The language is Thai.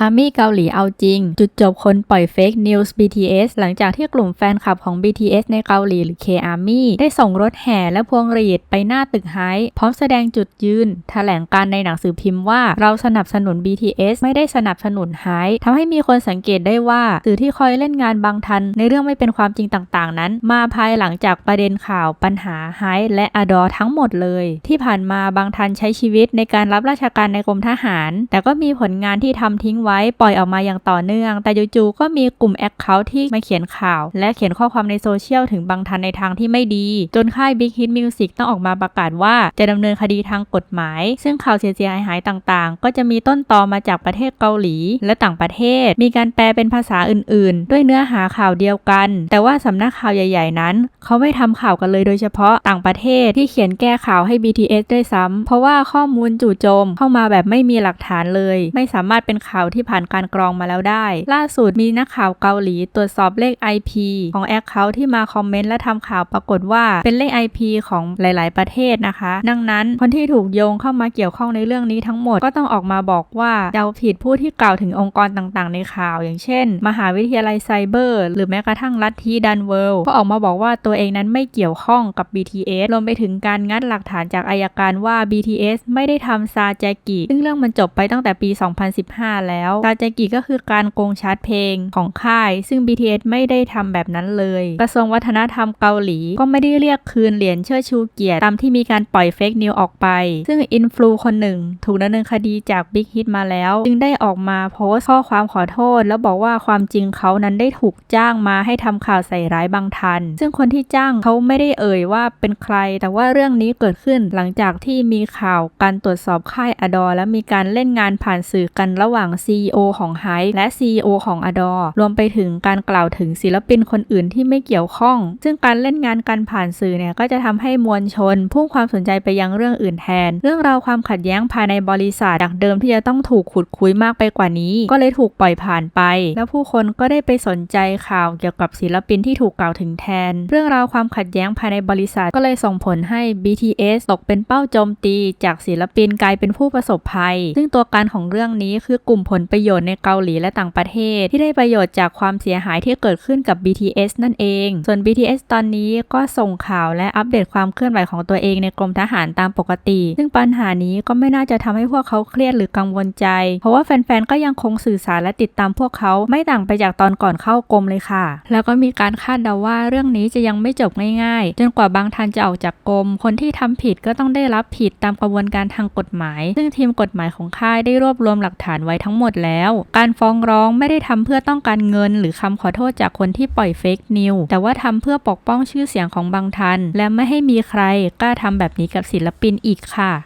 อาร์มี่เกาหลีเอาจริง จุดจบคนปล่อยเฟกนิวส์ BTS หลังจากที่กลุ่มแฟนคลับของ BTS ในเกาหลีหรือ K-ARMY ได้ส่งรถแห่และพวงหรีดไปหน้าตึกไฮพร้อมแสดงจุดยืน แถลงการในหนังสือพิมพ์ว่าเราสนับสนุน BTS ไม่ได้สนับสนุนไฮทำให้มีคนสังเกตได้ว่าสื่อที่คอยเล่นงานบางทัน ในเรื่องไม่เป็นความจริงต่างๆ นั้น มาภายหลังจากประเด็นข่าวปัญหาไฮและอดอทั้งหมดเลย ที่ผ่านมาบางทันใช้ชีวิตในการรับราชการในกรมทหาร แต่ก็มีผลงานที่ทำทิ้งไว้ปล่อยออกมาอย่างต่อเนื่อง แต่จู่ๆก็มีกลุ่มแอคเคาท์ที่มาเขียนข่าว และเขียนข้อความในโซเชียลถึงบางทันในทางที่ไม่ดี จนค่าย Big Hit Music ต้องออกมาประกาศว่าจะดำเนินคดีทางกฎหมาย ซึ่งข่าวเสียหายต่างๆ ก็จะมีต้นตอมาจากประเทศเกาหลี และต่างประเทศ มีการแปลเป็นภาษาอื่นๆ ด้วยเนื้อหาข่าวเดียวกัน แต่ว่าสำนักข่าวใหญ่ ๆ นั้น เขาไม่ทำข่าวกันเลยโดยเฉพาะต่างประเทศที่เขียนแก้ข่าวให้ BTS ด้วยซ้ำเพราะว่าข้อมูลจู่โจมเข้ามาแบบไม่มีหลักฐานเลย ไม่สามารถเป็นข่าวที่ผ่านการกรองมาแล้วได้ ล่าสุดมีนักข่าวเกาหลีตรวจสอบเลข IP ของแอคเคาท์ที่มาคอมเมนต์และทำข่าวปรากฏว่าเป็นเลข IP ของหลาย ๆ ประเทศนะคะ ดังนั้นคนที่ถูกโยงเข้ามาเกี่ยวข้องในเรื่องนี้ทั้งหมดก็ต้องออกมาบอกว่าเดาผิดผู้ที่กล่าวถึงองค์กรต่าง ๆ ในข่าว อย่างเช่น มหาวิทยาลัยไซเบอร์ หรือแม้กระทั่งลัทธิดันเวิลด์ก็ออกมาบอกว่าตัวเองนั้นไม่เกี่ยวข้องกับ BTS รวมไปถึงการงัดหลักฐานจากอายการว่า BTS ไม่ได้ทำซาแจกิซึ่งเรื่องมันจบไปตั้งแต่ปี 2015 แล้วซาแจกิก็คือการโกงชาร์ตเพลงของค่าย ซึ่ง BTS ไม่ได้ทำแบบนั้นเลย กระทรวงวัฒนธรรมเกาหลีก็ไม่ได้เรียกคืนเหรียญเชิดชูเกียรติตามที่มีการปล่อยเฟกนิวออกไป ซึ่งอินฟลูคนหนึ่ง ถูกดำเนินคดีจาก Big Hit มาแล้ว จึงได้ออกมาโพสต์ข้อความขอโทษ แล้วบอกว่าความจริงเขานั้นได้ถูกจ้างมาให้ทำข่าวใส่ร้ายบางทัน ซึ่งคนที่จ้างเขาไม่ได้เอ่ยว่าเป็นใคร แต่ว่าเรื่องนี้เกิดขึ้นหลังจากที่มีข่าวการตรวจสอบค่ายอดอและมีการเล่นงานผ่านสื่อกันระหว่างซ CEO ของไฮและ CEO ของอดอรวมไปถึงการกล่าวถึงศิลปินคนอื่นที่ไม่เกี่ยวข้อง ซึ่งการเล่นงานกันผ่านสื่อเนี่ยก็จะทำให้มวลชน พุ่งความสนใจไปยังเรื่องอื่นแทน เรื่องราวความขัดแย้งภายในบริษัทจากเดิมที่จะต้องถูกขุดคุยมากไปกว่านี้ ก็เลยถูกปล่อยผ่านไป แล้วผู้คนก็ได้ไปสนใจข่าวเกี่ยวกับศิลปินที่ถูกกล่าวถึงแทน เรื่องราวความขัดแย้งภายในบริษัทก็เลยส่งผลให้ BTS ตกเป็นเป้าโจมตี จากศิลปินกลายเป็นผู้ประสบภัย ซึ่งตัวการของเรื่องนี้คือกลุ่มผลประโยชน์ในเกาหลีและต่างประเทศ ที่ได้ประโยชน์จากความเสียหายที่เกิดขึ้นกับ BTS นั่นเอง ส่วน BTS ตอนนี้ก็ส่งข่าวและอัปเดตความเคลื่อนไหวของตัวเองในกรมทหารตามปกติ ซึ่งปัญหานี้ก็ไม่น่าจะทำให้พวกเขาเครียดหรือกังวลใจ เพราะว่าแฟนๆ ก็ยังคงสื่อสารและติดตามพวกเขาไม่ต่างไปจากตอนก่อนเข้ากรมเลยค่ะ แล้วก็มีการคาดเดาว่าเรื่องนี้จะยังไม่จบง่ายๆ จนกว่าบางทันจะออกจากกรม คนที่ทำผิดก็ต้องได้รับผิดตามกระบวนการทางกฎหมาย ซึ่งทีมกฎหมายของค่ายได้รวบรวมหลักฐานไว้ทั้งหมดแล้ว การฟ้องร้องไม่ได้ทำเพื่อต้องการเงิน หรือคำขอโทษจากคนที่ปล่อยเฟกนิวแต่ว่าทำเพื่อปกป้องชื่อเสียงของบางทัน และไม่ให้มีใครกล้าทำแบบนี้กับศิลปินอีกค่ะ